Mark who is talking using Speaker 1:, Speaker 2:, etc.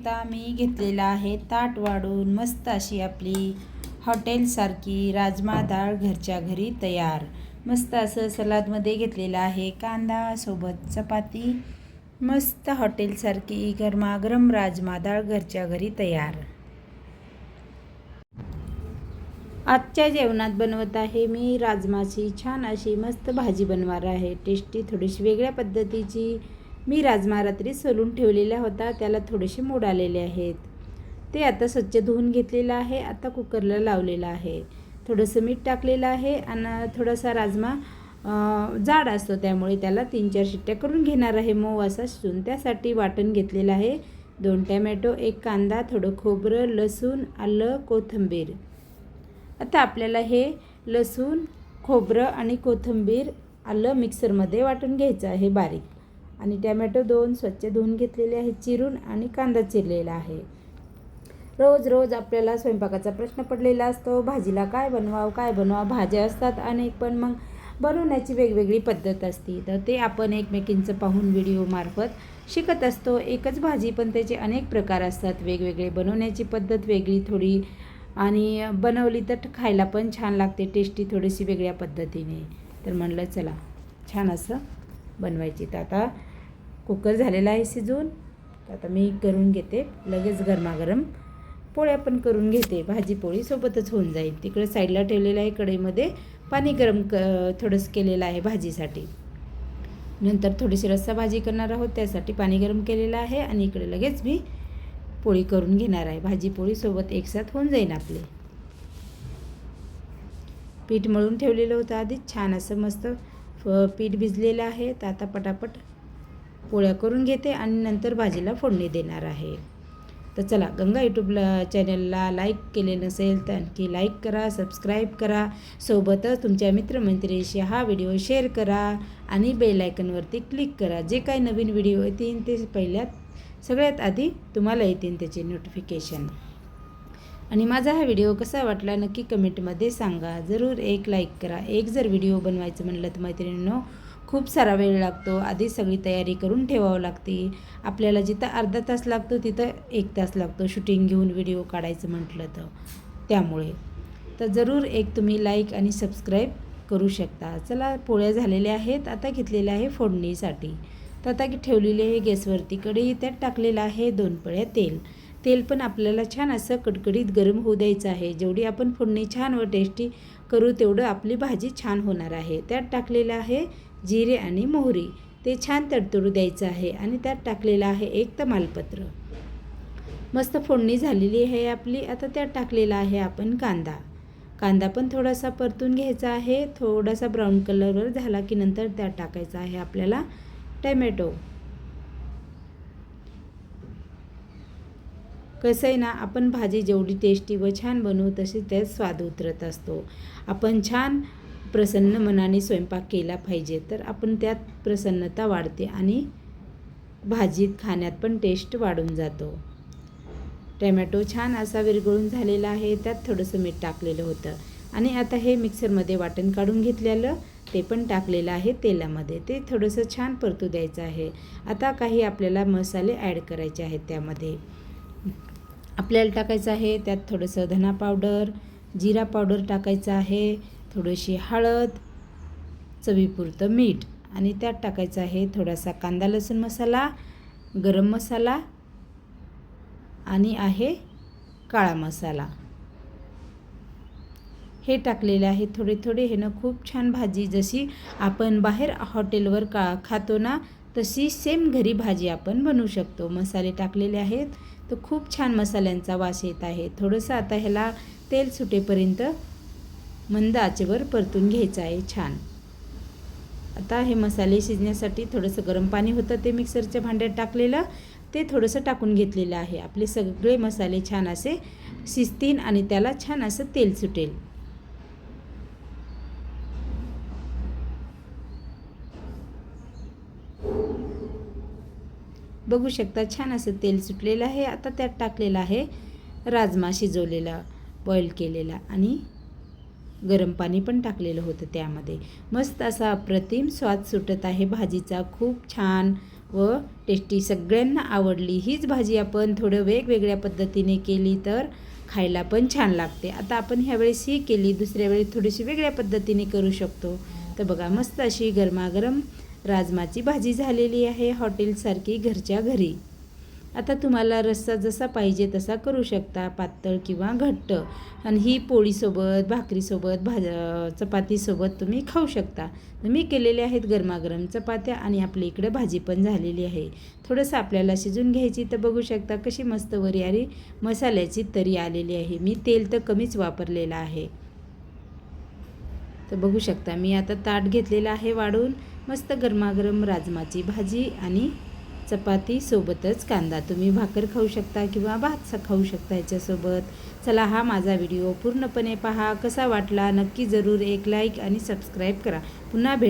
Speaker 1: इथं मी घेतलेला आहे ताट वाढून मस्त अशी आपली हॉटेलसारखी राजमा डाळ घरच्या घरी तयार. मस्त असं सलादमध्ये घेतलेलं आहे कांदा सोबत चपाती. मस्त हॉटेलसारखी गरमागरम राजमा डाळ घरच्या घरी तयार. आजच्या जेवणात बनवत आहे मी राजमाची छान अशी मस्त भाजी बनवणार आहे. टेस्टी थोडीशी वेगळ्या पद्धतीची मी राजमा रात्री सोलून ठेवलेला होता त्याला थोडेसे मोड आलेले आहेत. ते आता स्वच्छ धुवून घेतलेलं आहे आता कुकरला लावलेलं आहे. थोडंसं मीठ टाकलेलं आहे आणि थोडासा राजमा जाड असतो त्यामुळे त्याला तीन चार शिट्ट्या करून घेणार आहे. मऊ असा शिजून त्यासाठी वाटण घेतलेलं आहे. दोन टॅमॅटो एक कांदा थोडं खोबरं लसूण आलं कोथिंबीर. आता आपल्याला हे लसूण खोबरं आणि कोथिंबीर आलं मिक्सरमध्ये वाटून घ्यायचं आहे बारीक. आणि टॅमॅटो दोन स्वच्छ धुवून घेतलेले आहेत चिरून आणि कांदा चिरलेला आहे. रोज रोज आपल्याला स्वयंपाकाचा प्रश्न पडलेला असतो भाजीला काय बनवावं काय बनवावं? भाज्या असतात अनेक पण मग बनवण्याची वेगवेगळी पद्धत असते. तर ते आपण एकमेकींचं पाहून व्हिडिओमार्फत शिकत असतो. एकच भाजी पण त्याचे अनेक प्रकार असतात. वेगवेगळे बनवण्याची पद्धत वेगळी थोडी आणि बनवली तर खायला पण छान लागते टेस्टी थोडीशी वेगळ्या पद्धतीने. तर म्हणलं चला छान असं बनवायची. तर आता कुकर झालेला आहे शिजून. आता मी करून घेते. लगेच गरमागरम पोळ्या पण करून घेते. भाजी पोळी सोबतच होऊन जाईल. तिकडे साईडला ठेवलेलं आहे कढईमध्ये. पाणी गरम क थोडंसं केलेलं आहे भाजीसाठी. नंतर थोडीशी रस्सा भाजी करणार आहोत. त्यासाठी पाणी गरम केलेलं आहे आणि इकडे लगेच मी पोळी करून घेणार आहे. भाजी पोळी सोबत एकसाथ होऊन जाईल आपले. पीठ मळून ठेवलेलं होतं आधीच छान असं मस्त फ पीठ भिजलेलं आहे. तर आता पटापट पोळ्या करून घेते आणि नंतर भाजीला फोडणी देणार आहे. तर चला गंगा यूट्यूबला चॅनलला लाईक केले नसेल तर आणखी लाईक करा सबस्क्राईब करा. सोबतच तुमच्या मित्रमैत्रिणीशी हा व्हिडिओ शेअर करा आणि बेल आयकनवरती क्लिक करा. जे काही नवीन व्हिडिओ येतील ते पहिल्यात सगळ्यात आधी तुम्हाला येतील त्याचे नोटिफिकेशन आणि माझा हा व्हिडिओ कसा वाटला नक्की कमेंटमध्ये सांगा. जरूर एक लाईक करा. एक जर व्हिडिओ बनवायचं म्हणलं तर मैत्रिणींनो खूप सारा वेळ लागतो. आधी सगळी तयारी करून ठेवावं लागते. आपल्याला जिथं अर्धा तास लागतो तिथं एक तास लागतो. शूटिंग घेऊन व्हिडिओ काढायचं म्हटलं तर. त्यामुळे. तर जरूर एक तुम्ही लाईक आणि सबस्क्राईब करू शकता. चला पोळ्या झालेल्या आहेत. आता घेतलेल्या आहे फोडणीसाठी. तर आता ठेवलेले ठेवलेली आहे गॅसवरती कढई त्यात टाकलेलं आहे दोन पळ्या तेल. तेल पण आपल्याला छान असं कडकडीत गरम होऊ द्यायचं आहे. जेवढी आपण फोडणी छान व टेस्टी करू तेवढं आपली भाजी छान होणार आहे. त्यात टाकलेलं आहे जिरे आणि मोहरी. ते छान तडतडू द्यायचं आहे आणि त्यात टाकलेलं आहे एक तमालपत्र. मस्त फोडणी झालेली आहे आपली. आता त्यात टाकलेला आहे आपण कांदा. कांदा पण थोडासा परतून घ्यायचा आहे. थोडासा ब्राऊन कलरवर झाला की नंतर त्यात टाकायचा आहे आपल्याला टॅमॅटो. कसं आहे ना आपण भाजी जेवढी टेस्टी व छान बनवू तशी त्यात स्वाद उतरत असतो. आपण छान प्रसन्न मनाने स्वयंपाक केला पाहिजे तर आपण त्यात प्रसन्नता वाढते आणि भाजीत खाण्यात पण टेस्ट वाढून जातो. टॅमॅटो छान असा विरघळून झालेला आहे त्यात थोडंसं मीठ टाकलेलं होतं. आणि आता हे मिक्सरमध्ये वाटण काढून घेतलेलं ते पण टाकलेलं आहे तेलामध्ये. ते थोडंसं छान परतू द्यायचं आहे. आता काही आपल्याला मसाले ॲड करायचे आहेत त्यामध्ये. आपल्याला टाकायचं आहे त्यात थोडंसं धना पावडर जिरा पावडर टाकायचं आहे. थोडीशी हळद चवीपुरतं मीठ आणि त्यात टाकायचं आहे थोडासा कांदा लसूण मसाला गरम मसाला आणि आहे काळा मसाला. हे टाकलेले आहे थोडे थोडे. हे ना खूप छान भाजी जशी आपण बाहेर हॉटेलवर का खातो ना तशी सेम घरी भाजी आपण बनवू शकतो. मसाले टाकलेले आहेत. तर खूप छान मसाल्यांचा वास येत आहे. थोडंसं आता ह्याला तेल सुटेपर्यंत मंद आचेवर परतून घ्यायचं आहे छान. आता हे मसाले शिजण्यासाठी थोडंसं गरम पाणी होतं ते मिक्सरच्या भांड्यात टाकलेलं ते थोडंसं टाकून घेतलेलं आहे. आपले सगळे मसाले छान असे शिजतील आणि त्याला छान असं तेल सुटेल. बघू शकता छान असं तेल सुटलेलं आहे. आता त्यात टाकलेलं आहे राजमा शिजवलेला बॉईल केलेला आणि गरम पाणी पण टाकलेलं होतं त्यामध्ये. मस्त असा अप्रतिम स्वाद सुटत आहे भाजीचा. खूप छान व टेस्टी. सगळ्यांना आवडली. हीच भाजी आपण थोडं वेगवेगळ्या पद्धतीने केली तर खायला पण छान लागते. आता आपण ह्यावेळेस ही केली. दुसऱ्या वेळी थोडीशी वेगळ्या पद्धतीने करू शकतो. तर बघा मस्त अशी गरमागरम राजमाची भाजी झालेली आहे हॉटेलसारखी घरच्या घरी. आता तुम्हाला रस्सा जसा पाहिजे तसा करू शकता पातळ किंवा घट्ट. आणि ही पोळीसोबत भाकरीसोबत भाज चपातीसोबत तुम्ही खाऊ शकता. मी केलेले आहेत गरमागरम चपात्या आणि आपल्या इकडे भाजी पण झालेली आहे. थोडंसं आपल्याला शिजून घ्यायची तर बघू शकता कशी मस्त वरियारी मसाल्याची तरी आलेली आहे. मी तेल तर कमीच वापरलेलं आहे. तर बघू शकता मी आता ताट घेतलेलं आहे वाढून. मस्त गरमागरम राजमाची भाजी आणि चपातीसोबतच कांदा. तुम्ही भाकर खाऊ शकता किंवा भात खाऊ शकता याच्यासोबत. चला हा माझा व्हिडिओ. पूर्णपणे पहा. कसा वाटला? नक्की जरूर एक लाईक आणि सबस्क्राईब करा. पुन्हा भेट